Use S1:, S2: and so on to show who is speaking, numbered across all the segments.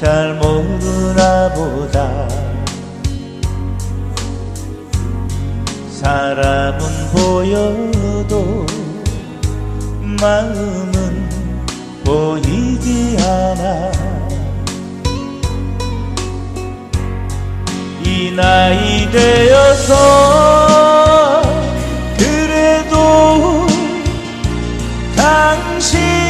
S1: 잘 모르나 보다. 사람은 보여도 마음은 보이지 않아. 이 나이 되어서 그래도 당신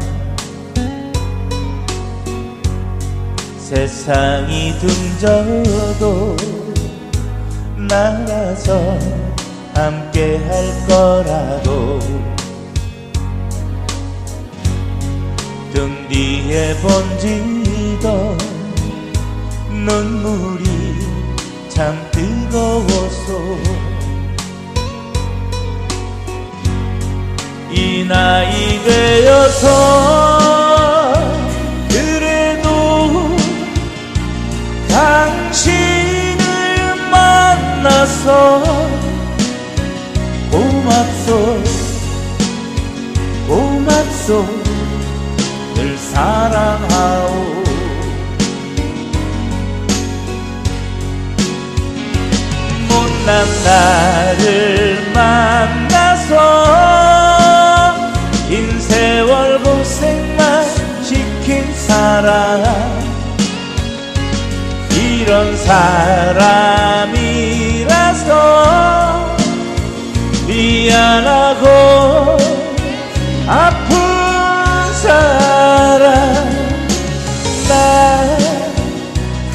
S1: 세상이 등져도 나가서 함께 할 거라고. 등 뒤에 번지던 눈물이 참 뜨거웠소 이 나이 되어서 만나서 고맙소. 고맙소. 늘 사랑하오. 못난 나를 만나서 긴 세월 고생만 시킨 사람. 이런 사람 미안하고 아픈 사람 나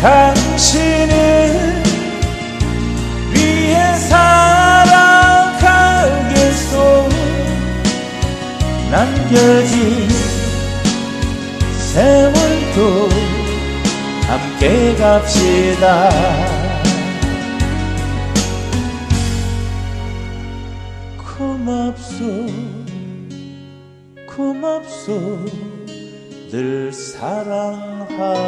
S1: 당신을 위해 살아가겠소. 남겨진 세월도 함께 갑시다 고맙소 고맙소 늘 사랑하오